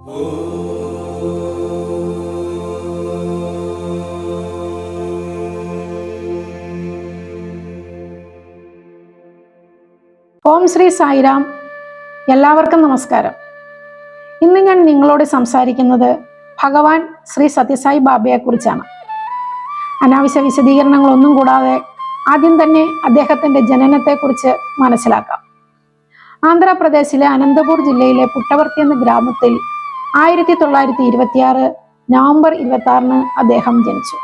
ഓം ശ്രീ സായിരാം. എല്ലാവർക്കും നമസ്കാരം. ഇന്ന് ഞാൻ നിങ്ങളോട് സംസാരിക്കുന്നത് ഭഗവാൻ ശ്രീ സത്യസായി ബാബയെ കുറിച്ചാണ്. അനാവശ്യ വിശദീകരണങ്ങളൊന്നും കൂടാതെ ആദ്യം തന്നെ അദ്ദേഹത്തിന്റെ ജനനത്തെക്കുറിച്ച് മനസ്സിലാക്കാം. ആന്ധ്രാപ്രദേശിലെ അനന്തപൂർ ജില്ലയിലെ പുട്ടവർത്തി എന്ന ഗ്രാമത്തിൽ ആയിരത്തി തൊള്ളായിരത്തി ഇരുപത്തിയാറ് നവംബർ ഇരുപത്തി ആറിന് അദ്ദേഹം ജനിച്ചു.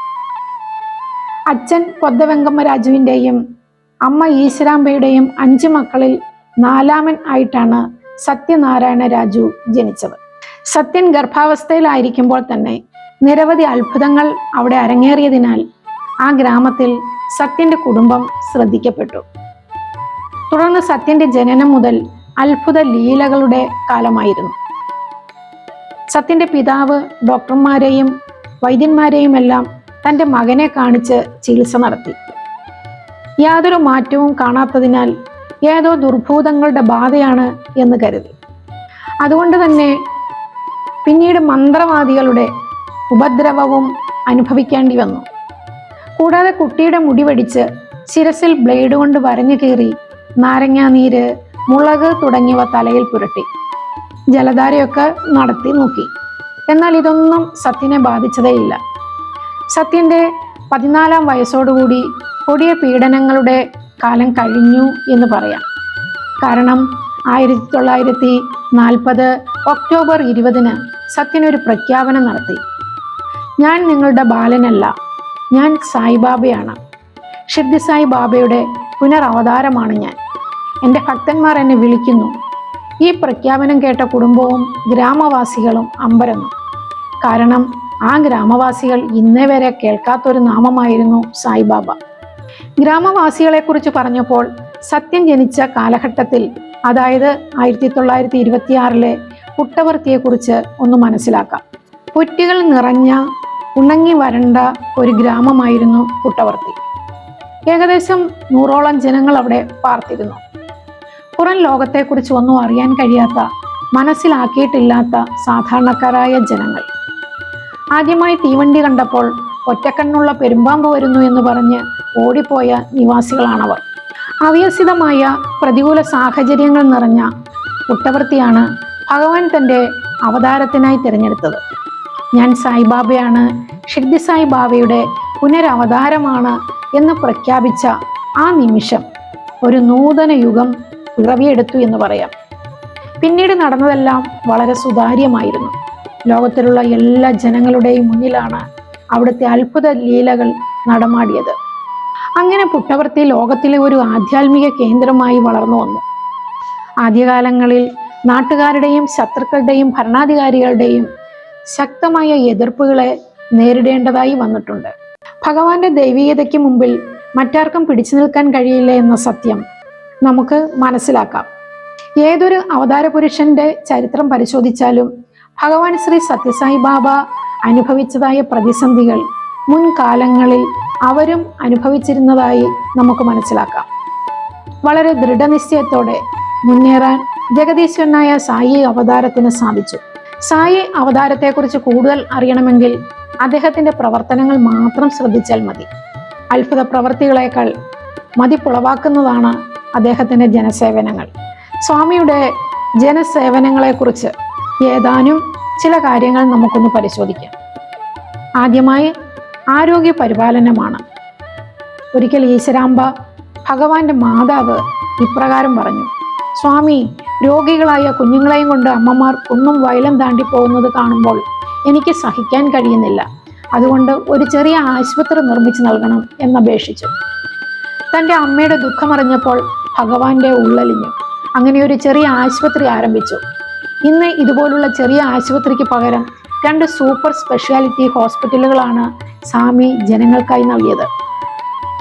അച്ഛൻ പൊദ്ദവെങ്കമ്മ രാജുവിന്റെയും അമ്മ ഈശ്വരാംബയുടെയും അഞ്ച് മക്കളിൽ നാലാമൻ ആയിട്ടാണ് സത്യനാരായണ രാജു ജനിച്ചത്. സത്യൻ ഗർഭാവസ്ഥയിലായിരിക്കുമ്പോൾ തന്നെ നിരവധി അത്ഭുതങ്ങൾ അവിടെ അരങ്ങേറിയതിനാൽ ആ ഗ്രാമത്തിൽ സത്യന്റെ കുടുംബം ശ്രദ്ധിക്കപ്പെട്ടു. തുടർന്ന് സത്യന്റെ ജനനം മുതൽ അത്ഭുത ലീലകളുടെ കാലമായിരുന്നു. സത്യന്റെ പിതാവ് ഡോക്ടർമാരെയും വൈദ്യന്മാരെയും എല്ലാം തന്റെ മകനെ കാണിച്ച് ചികിത്സ നടത്തി. യാതൊരു മാറ്റവും കാണാത്തതിനാൽ ഏതോ ദുർഭൂതങ്ങളുടെ ബാധയാണ് എന്ന് കരുതി. അതുകൊണ്ട് തന്നെ പിന്നീട് മന്ത്രവാദികളുടെ ഉപദ്രവവും അനുഭവിക്കേണ്ടി വന്നു. കൂടാതെ കുട്ടിയുടെ മുടി വടിച്ച് ശിരസിൽ ബ്ലേഡ് കൊണ്ട് വരഞ്ഞു കീറി നാരങ്ങാനീര് മുളക് തുടങ്ങിയവ തലയിൽ പുരട്ടി. ജലധാരയൊക്കെ നടത്തി നോക്കി. എന്നാൽ ഇതൊന്നും സത്യനെ ബാധിച്ചതേയില്ല. സത്യന്റെ പതിനാലാം വയസ്സോടുകൂടി കൊടിയ പീഡനങ്ങളുടെ കാലം കഴിഞ്ഞു എന്ന് പറയാം. കാരണം ആയിരത്തി തൊള്ളായിരത്തി നാൽപ്പത് ഒക്ടോബർ ഇരുപതിന് സത്യൻ ഒരു പ്രഖ്യാപനം നടത്തി. ഞാൻ നിങ്ങളുടെ ബാലനല്ല ഞാൻ സായിബാബയാണ്. ഷിർദി സായി ബാബയുടെ പുനരവതാരമാണ് ഞാൻ. എന്റെ ഭക്തന്മാർ എന്നെ വിളിക്കുന്നു. ഈ പ്രഖ്യാപനം കേട്ട കുടുംബവും ഗ്രാമവാസികളും അമ്പരന്നു. കാരണം ആ ഗ്രാമവാസികൾ ഇന്നേ വരെ കേൾക്കാത്തൊരു നാമമായിരുന്നു സായിബാബ. ഗ്രാമവാസികളെക്കുറിച്ച് പറഞ്ഞപ്പോൾ സത്യം ജനിച്ച കാലഘട്ടത്തിൽ അതായത് ആയിരത്തി തൊള്ളായിരത്തി ഇരുപത്തിയാറിലെ പുട്ടവർത്തിയെക്കുറിച്ച് ഒന്ന് മനസ്സിലാക്കാം. പുറ്റുകൾ നിറഞ്ഞ ഉണങ്ങി വരണ്ട ഒരു ഗ്രാമമായിരുന്നു പുട്ടവർത്തി. ഏകദേശം നൂറോളം ജനങ്ങൾ അവിടെ പാർത്തിരുന്നു. പുറം ലോകത്തെക്കുറിച്ച് ഒന്നും അറിയാൻ കഴിയാത്ത മനസ്സിലാക്കിയിട്ടില്ലാത്ത സാധാരണക്കാരായ ജനങ്ങൾ. ആദ്യമായി തീവണ്ടി കണ്ടപ്പോൾ ഒറ്റക്കണ്ണുള്ള പെരുമ്പാമ്പ് വരുന്നു എന്ന് പറഞ്ഞ് ഓടിപ്പോയ നിവാസികളാണവർ. അവ്യസിതമായ പ്രതികൂല സാഹചര്യങ്ങൾ നിറഞ്ഞ പുട്ടവൃത്തിയാണ് ഭഗവാൻ തന്റെ അവതാരത്തിനായി തിരഞ്ഞെടുത്തത്. ഞാൻ സായിബാബയാണ് ഷിർദി സായി ബാബയുടെ പുനരവതാരമാണ് എന്ന് പ്രഖ്യാപിച്ച ആ നിമിഷം ഒരു നൂതന യുഗം പിറവിയെടുത്തു എന്ന് പറയാം. പിന്നീട് നടന്നതെല്ലാം വളരെ സുതാര്യമായിരുന്നു. ലോകത്തിലുള്ള എല്ലാ ജനങ്ങളുടെയും മുന്നിലാണ് അവിടുത്തെ അത്ഭുത ലീലകൾ നടമാടിയത്. അങ്ങനെ പുട്ടവർത്തി ലോകത്തിലെ ഒരു ആധ്യാത്മിക കേന്ദ്രമായി വളർന്നു വന്നു. ആദ്യകാലങ്ങളിൽ നാട്ടുകാരുടെയും ശത്രുക്കളുടെയും ഭരണാധികാരികളുടെയും ശക്തമായ എതിർപ്പുകളെ നേരിടേണ്ടതായി വന്നിട്ടുണ്ട്. ഭഗവാന്റെ ദൈവീയതയ്ക്ക് മുമ്പിൽ മറ്റാർക്കും പിടിച്ചു നിൽക്കാൻ കഴിയില്ല എന്ന സത്യം നമുക്ക് മനസ്സിലാക്കാം. ഏതൊരു അവതാര പുരുഷന്റെ ചരിത്രം പരിശോധിച്ചാലും ഭഗവാൻ ശ്രീ സത്യസായി ബാബ അനുഭവിച്ചതായ പ്രതിസന്ധികൾ മുൻകാലങ്ങളിൽ അവരും അനുഭവിച്ചിരുന്നതായി നമുക്ക് മനസ്സിലാക്കാം. വളരെ ദൃഢനിശ്ചയത്തോടെ മുന്നേറാൻ ജഗദീശ്വരനായ സായി അവതാരത്തിന് സാധിച്ചു. സായി അവതാരത്തെക്കുറിച്ച് കൂടുതൽ അറിയണമെങ്കിൽ അദ്ദേഹത്തിന്റെ പ്രവർത്തനങ്ങൾ മാത്രം ശ്രദ്ധിച്ചാൽ മതി. അത്ഭുത പ്രവർത്തികളേക്കാൾ മതിപ്പുളവാക്കുന്നതാണ് അദ്ദേഹത്തിന്റെ ജനസേവനങ്ങൾ. സ്വാമിയുടെ ജനസേവനങ്ങളെക്കുറിച്ച് ഏതാനും ചില കാര്യങ്ങൾ നമുക്കൊന്ന് പരിശോധിക്കാം. ആദ്യമായി ആരോഗ്യ പരിപാലനമാണ്. ഒരിക്കൽ ഈശ്വരാംബ ഭഗവാന്റെ മാതാവ് ഇപ്രകാരം പറഞ്ഞു സ്വാമി രോഗികളായ കുഞ്ഞുങ്ങളെയും കൊണ്ട് അമ്മമാർ ഒന്നും വയലം താണ്ടി പോകുന്നത് കാണുമ്പോൾ എനിക്ക് സഹിക്കാൻ കഴിയുന്നില്ല. അതുകൊണ്ട് ഒരു ചെറിയ ആശുപത്രി നിർമ്മിച്ചു നൽകണം എന്നപേക്ഷിച്ചു. തന്റെ അമ്മയുടെ ദുഃഖമറിഞ്ഞപ്പോൾ ഭഗവാന്റെ ഉള്ളലിഞ്ഞു. അങ്ങനെ ഒരു ചെറിയ ആശുപത്രി ആരംഭിച്ചു. ഇന്ന് ഇതുപോലുള്ള ചെറിയ ആശുപത്രിക്ക് പകരം രണ്ട് സൂപ്പർ സ്പെഷ്യാലിറ്റി ഹോസ്പിറ്റലുകളാണ് സ്വാമി ജനങ്ങൾക്കായി നൽകിയത്.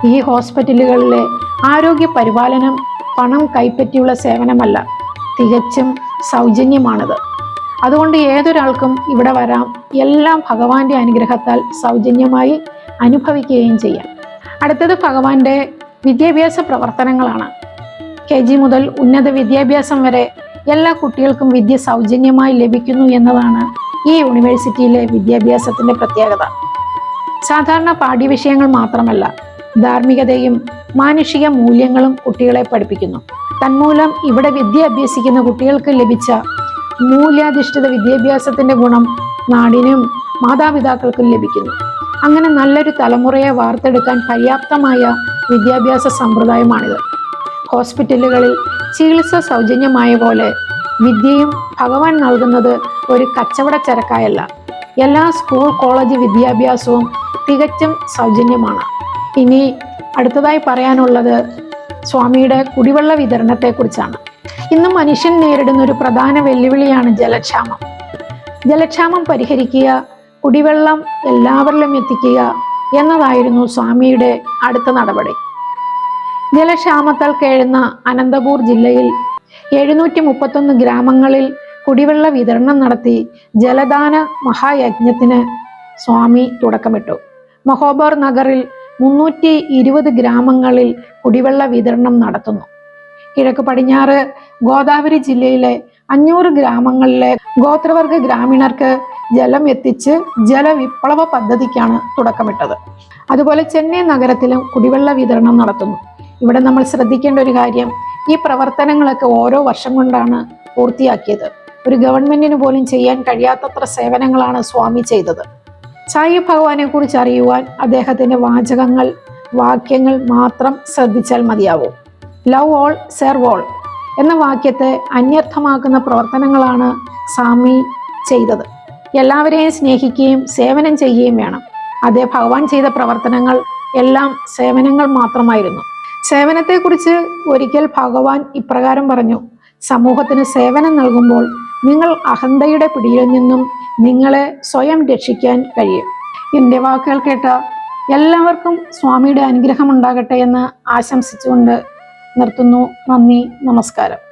ഈ ഹോസ്പിറ്റലുകളിലെ ആരോഗ്യ പരിപാലനം പണം കൈപ്പറ്റിയുള്ള സേവനമല്ല തികച്ചും സൗജന്യമാണത്. അതുകൊണ്ട് ഏതൊരാൾക്കും ഇവിടെ വരാം എല്ലാം ഭഗവാന്റെ അനുഗ്രഹത്താൽ സൗജന്യമായി അനുഭവിക്കുകയും ചെയ്യാം. അടുത്തത് ഭഗവാന്റെ വിദ്യാഭ്യാസ പ്രവർത്തനങ്ങളാണ്. കെ ജി മുതൽ ഉന്നത വിദ്യാഭ്യാസം വരെ എല്ലാ കുട്ടികൾക്കും വിദ്യ സൗജന്യമായി ലഭിക്കുന്നു എന്നതാണ് ഈ യൂണിവേഴ്സിറ്റിയിലെ വിദ്യാഭ്യാസത്തിന്റെ പ്രത്യേകത. സാധാരണ പാഠ്യവിഷയങ്ങൾ മാത്രമല്ല ധാർമ്മികതയും മാനുഷിക മൂല്യങ്ങളും കുട്ടികളെ പഠിപ്പിക്കുന്നു. തന്മൂലം ഇവിടെ വിദ്യ അഭ്യസിക്കുന്ന കുട്ടികൾക്ക് ലഭിച്ച മൂല്യാധിഷ്ഠിത വിദ്യാഭ്യാസത്തിന്റെ ഗുണം നാടിനും മാതാപിതാക്കൾക്കും ലഭിക്കുന്നു. അങ്ങനെ നല്ലൊരു തലമുറയെ വാർത്തെടുക്കാൻ പര്യാപ്തമായ വിദ്യാഭ്യാസ സമ്പ്രദായമാണിത്. ഹോസ്പിറ്റലുകളിൽ ചികിത്സ സൗജന്യമായ പോലെ വിദ്യയും ഭഗവാൻ നൽകുന്നത് ഒരു കച്ചവട ചരക്കായല്ല. എല്ലാ സ്കൂൾ കോളേജ് വിദ്യാഭ്യാസവും തികച്ചും സൗജന്യമാണ്. ഇനി അടുത്തതായി പറയാനുള്ളത് സ്വാമിയുടെ കുടിവെള്ള വിതരണത്തെക്കുറിച്ചാണ്. ഇന്ന് മനുഷ്യൻ നേരിടുന്ന ഒരു പ്രധാന വെല്ലുവിളിയാണ് ജലക്ഷാമം. ജലക്ഷാമം പരിഹരിക്കുക കുടിവെള്ളം എല്ലാവരിലും എത്തിക്കുക എന്നതായിരുന്നു സ്വാമിയുടെ അടുത്ത നടപടി. ജലക്ഷാമത്താൽ കേഴുന്ന അനന്തപൂർ ജില്ലയിൽ എഴുന്നൂറ്റി മുപ്പത്തൊന്ന് ഗ്രാമങ്ങളിൽ കുടിവെള്ള വിതരണം നടത്തി ജലദാന മഹായജ്ഞത്തിന് സ്വാമി തുടക്കമിട്ടു. മഹോബോർ നഗറിൽ മുന്നൂറ്റി ഇരുപത് ഗ്രാമങ്ങളിൽ കുടിവെള്ള വിതരണം നടത്തുന്നു. കിഴക്ക് പടിഞ്ഞാറ് ഗോദാവരി ജില്ലയിലെ അഞ്ഞൂറ് ഗ്രാമങ്ങളിലെ ഗോത്രവർഗ ഗ്രാമീണർക്ക് ജലം എത്തിച്ച് ജലവിപ്ലവ പദ്ധതിക്കാണ് തുടക്കമിട്ടത്. അതുപോലെ ചെന്നൈ നഗരത്തിലും കുടിവെള്ള വിതരണം നടത്തുന്നു. ഇവിടെ നമ്മൾ ശ്രദ്ധിക്കേണ്ട ഒരു കാര്യം ഈ പ്രവർത്തനങ്ങളൊക്കെ ഓരോ വർഷം കൊണ്ടാണ് പൂർത്തിയാക്കിയത്. ഒരു ഗവൺമെന്റിന് പോലും ചെയ്യാൻ കഴിയാത്തത്ര സേവനങ്ങളാണ് സ്വാമി ചെയ്തത്. സായി ഭഗവാനെ കുറിച്ച് അറിയുവാൻ അദ്ദേഹത്തിന്റെ വാചകങ്ങൾ വാക്യങ്ങൾ മാത്രം ശ്രദ്ധിച്ചാൽ മതിയാവും. ലവ് ഓൾ സെർവ് ഓൾ എന്ന വാക്യത്തെ അന്യർത്ഥമാക്കുന്ന പ്രവർത്തനങ്ങളാണ് സ്വാമി ചെയ്തത്. എല്ലാവരെയും സ്നേഹിക്കുകയും സേവനം ചെയ്യുകയും വേണം. അതേ ഭഗവാൻ ചെയ്ത പ്രവർത്തനങ്ങൾ എല്ലാം സേവനങ്ങൾ മാത്രമായിരുന്നു. സേവനത്തെക്കുറിച്ച് ഒരിക്കൽ ഭഗവാൻ ഇപ്രകാരം പറഞ്ഞു സമൂഹത്തിന് സേവനം നൽകുമ്പോൾ നിങ്ങൾ അഹന്തയുടെ പിടിയിൽ നിന്നും നിങ്ങളെ സ്വയം രക്ഷിക്കാൻ കഴിയും. എന്റെ വാക്കുകൾ കേട്ട എല്ലാവർക്കും സ്വാമിയുടെ അനുഗ്രഹം ഉണ്ടാകട്ടെ എന്ന് ആശംസിച്ചുകൊണ്ട് നിർത്തുന്നു. നന്ദി നമസ്കാരം.